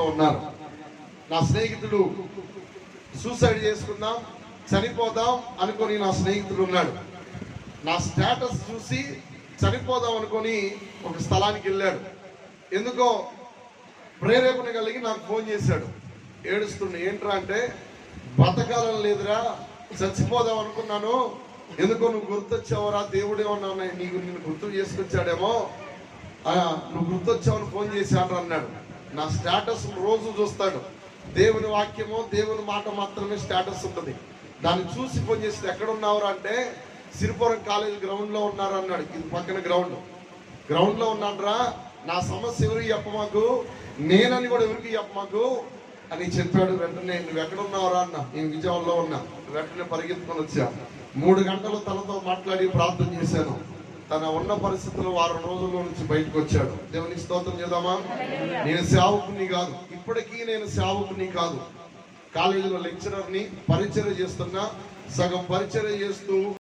పరిస్థితిలో ఉన్నారు. నా స్నేహితుడు సూసైడ్ చేసుకుందాం చనిపోదాం అనుకొని నా స్నేహితుడు ఉన్నాడు. నా స్టేటస్ చూసి చనిపోదాం అనుకొని ఒక స్థలానికి వెళ్ళాడు. ఎందుకో ప్రేరేపణ కలిగి నాకు ఫోన్ చేశాడు. ఏడుస్తుండే ఏంట్రా అంటే బతకాలం లేదురా చచ్చిపోదాం అనుకున్నాను. ఎందుకో నువ్వు గుర్తొచ్చావురా దేవుడే ఉన్నావు నీకు నిన్ను గుర్తు చేసుకొచ్చాడేమో. నువ్వు గుర్తొచ్చావని ఫోన్ చేశాడు అన్నాడు. నా స్టేటస్ రోజు చూస్తాడు. దేవుని వాక్యము దేవుని మాట మాత్రమే స్టేటస్ ఉంటుంది. దాన్ని చూసి ఫోన్ చేసి ఎక్కడున్నావురా? అంటే సిరిపురం కాలేజ్ గ్రౌండ్లో ఉన్నారు అన్నాడు. ఇది పక్కన గ్రౌండ్. గ్రౌండ్లో ఉన్నాడ్రా నా సమస్య ఎవరికి చెప్పమాకు నేనని కూడా ఎవరికి చెప్పమాకు అని చెప్పాడు వెంటనే నువ్వు ఎక్కడ ఉన్నావురా అన్న. నేను విజయవాడలో ఉన్నా. వెంటనే పరిగెత్తుకొని వచ్చా. మూడు గంటలు తనతో మాట్లాడి ప్రార్థన చేశాను. తన ఉన్న పరిస్థితుల్లో వారం రోజుల్లో నుంచి బయటకు వచ్చాడు. దేవునికి స్తోత్రం చేద్దామా? నేను సేవకుని కాదు. ఇప్పటికీ నేను సేవకుని కాదు. కాలేజీలో లెక్చరర్ని పరిచయం చేస్తున్నా. సగం పరిచయం చేస్తూ